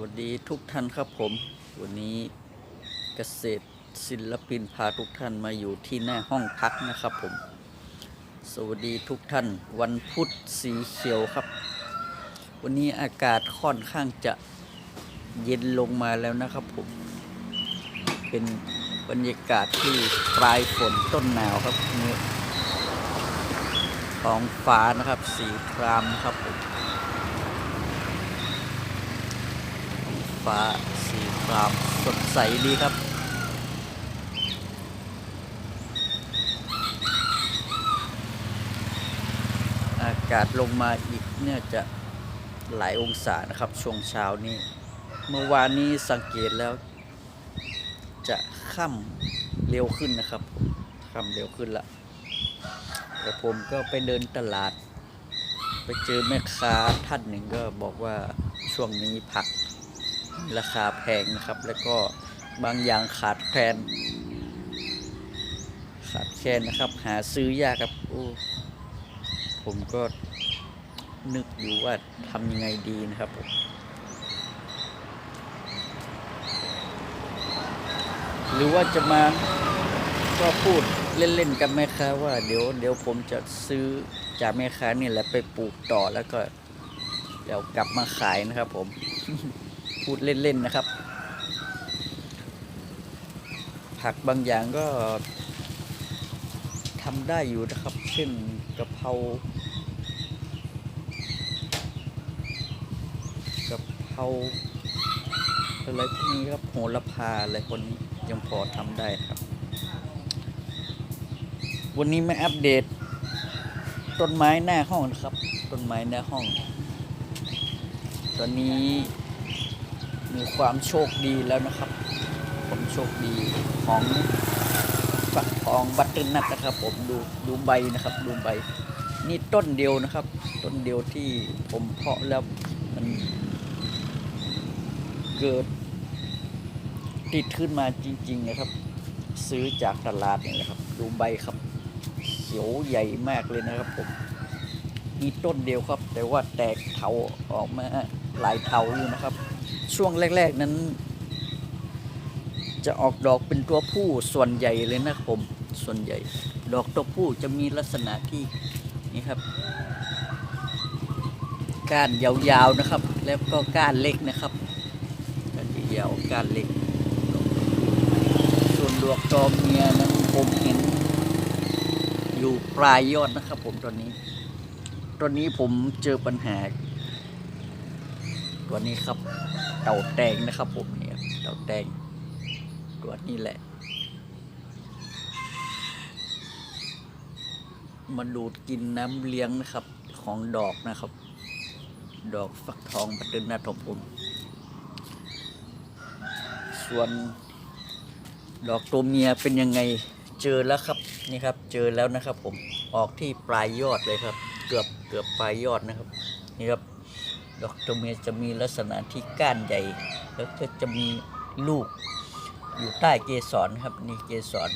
วัสดีทุกท่านครับผม วันนี้เกษตรศิลปินพาทุกท่านมาอยู่ที่หน้าห้องพักนะครับผม สวัสดีทุกท่านวันพุธสีเขียวครับ วันนี้อากาศค่อนข้างจะเย็นลงมาแล้วนะครับผม เป็นบรรยากาศที่ปลายฝนต้นหนาวครับนี่ท้องฟ้านะครับสีครามครับผม ฟ้าสีครามสดใสดีครับ อากาศลงมาอีกเนี่ยจะหลายองศานะครับ ช่วงเช้านี้ เมื่อวานนี้สังเกตแล้ว จะค่ำเร็วขึ้นนะครับค่ำเร็วขึ้นละแต่ผมก็ไปเดินตลาด ไปเจอแม่ค้าท่านหนึ่งก็บอกว่าช่วงนี้ผัก ราคาแพงนะครับ แล้วก็บางอย่างขาดแคลนขาดแคลนนะครับ หาซื้อยากครับโอ้ผมก็นึกอยู่ว่าทำยังไงดีนะครับผมหรือว่าจะมาก็พูดเล่น ๆ กับแม่ค้าว่าเดี๋ยวเดี๋ยวผมจะซื้อจากแม่ค้านี่แหละไปปลูกต่อแล้วก็เดี๋ยวกลับมาขายนะครับผม พูดเล่น ๆ นะครับ ผักบางอย่างก็ทำได้อยู่นะครับ เช่นกะเพรากะเพราอะไรพวกนี้ครับโหระพาอะไรพวกนี้ยังพอทำได้ครับ วันนี้มาอัปเดต ต้นไม้หน้าห้องนะครับ ต้นไม้หน้าห้อง ตอนนี้ มีความโชคดีแล้วนะครับ ผมโชคดีของฝักทองบัตเตอร์นัทนะครับ ผมดูดูใบนะครับ ดูใบ นี่ต้นเดียวนะครับ ต้นเดียวที่ผมเพาะแล้วมันเกิดติดขึ้นมาจริง ๆ นะครับ ซื้อจากตลาดนี่แหละครับ ดูใบครับ เขียวใหญ่มากเลยนะครับผมมีต้นเดียวครับ แต่ว่าแตกเถาออกมาหลายเถาอยู่นะครับ ช่วงแรก ๆ นั้น จะออกดอกเป็นตัวผู้ส่วนใหญ่เลยนะครับผม ส่วนใหญ่ ดอกตัวผู้จะมีลักษณะที่นี่ครับ ก้านยาวๆนะครับ แล้วก็ก้านเล็กนะครับก้านยาวก้านเล็ก ส่วนดอกตอมเมียนั้นผมเห็น อยู่ปลายยอดนะครับ ผมตอนนี้ ตอนนี้ผมเจอปัญหา ตัวนี้ครับ เต่าแตงนะครับผมเนี่ยเต่าแตงตัวนี้แหละมาดูดกินน้ำเลี้ยงนะครับของดอกนะครับ ดอกฟักทองบัตตอร์นัทองผมส่วนดอกตัวเมียเป็นยังไงเจอแล้วครับนี่ครับ เจอแล้วนะครับผมออกที่ปลายยอดเลยครับ เกือบเกือบปลายยอดนะครับนี่ครับ ดอกตัวเมียจะมีลักษณะที่ก้านใหญ่ แล้วก็จะมีลูกอยู่ใต้เกสรครับนี่เกสร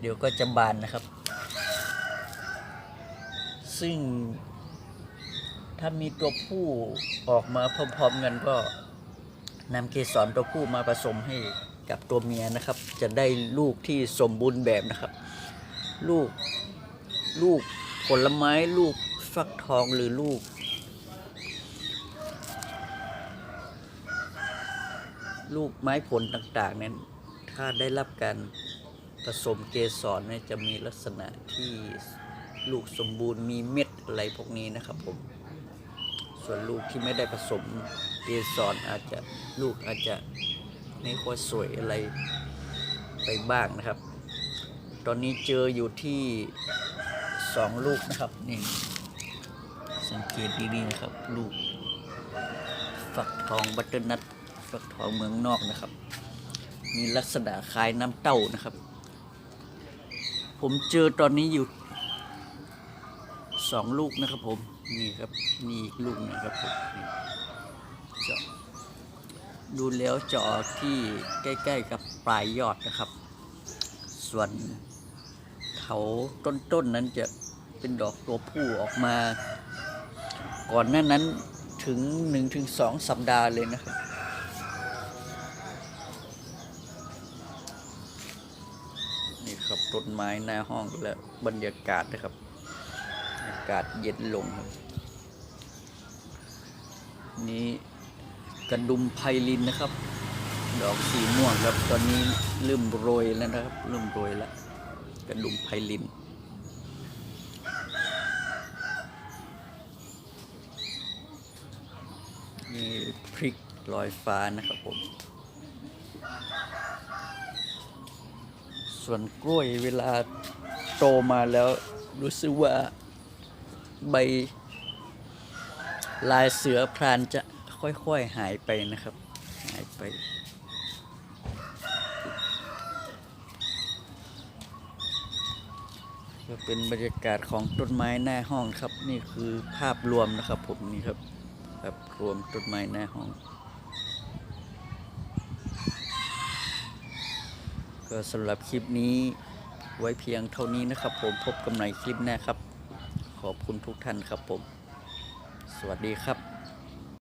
เดี๋ยวก็จะบานนะครับ ซึ่งถ้ามีตัวผู้ออกมาพร้อมๆกันก็นำเกสรตัวผู้มาผสมให้กับตัวเมียนะครับ จะได้ลูกที่สมบูรณ์แบบนะครับ ลูกลูกผลไม้ลูกฟักทองหรือลูก ลูกไม้ผลต่างๆนั้นถ้าได้รับการผสมเกสรเนี่ยจะมีลักษณะที่ลูกสมบูรณ์มีเม็ดอะไรพวกนี้นะครับผม ส่วนลูกที่ไม่ได้ผสมเกสรอาจจะลูกอาจจะไม่ค่อยสวยอะไรไปบ้างนะครับ ตอนนี้เจออยู่ที่สองลูกนะครับนี่สังเกตดีๆนะครับ ลูกฟักทองบัตเตอร์นัท ฟักทองเมืองนอกนะครับ มีลักษณะคล้ายน้ำเต้านะครับ ผมเจอตอนนี้อยู่สองลูกนะครับผมนี่ครับนี่อีกลูกนะครับผมจะดูแล้วจะออกที่ใกล้ ๆ กับปลายยอดนะครับ ส่วนเขาต้นๆนนั้นจะเป็นดอกตัวผู้ออกมา ก่อนหน้านั้นถึงหนึ่งถึงสองสัปดาห์เลยนะครับ ครับต้นไม้หน้าห้องและบรรยากาศนะครับ อากาศเย็นลงครับ นี่กระดุมไพลินนะครับ ดอกสีม่วงครับตอนนี้เริ่มโรยแล้วนะครับ เริ่มโรยแล้วกระดุมไพลินนี่พริกลอยฟ้านะครับผม ส่วนกล้วยเวลาโตมาแล้วรู้สึกว่าใบลายเสือพรานจะค่อยๆหายไปนะครับ หายไป ก็เป็นบรรยากาศของต้นไม้หน้าห้องครับ นี่คือภาพรวมนะครับผมนี่ครับภาพรวมต้นไม้หน้าห้อง ก็สำหรับคลิปนี้ไว้เพียงเท่านี้นะครับ ผมพบกันใหม่คลิปหน้าครับ ขอบคุณทุกท่านครับผม สวัสดีครับ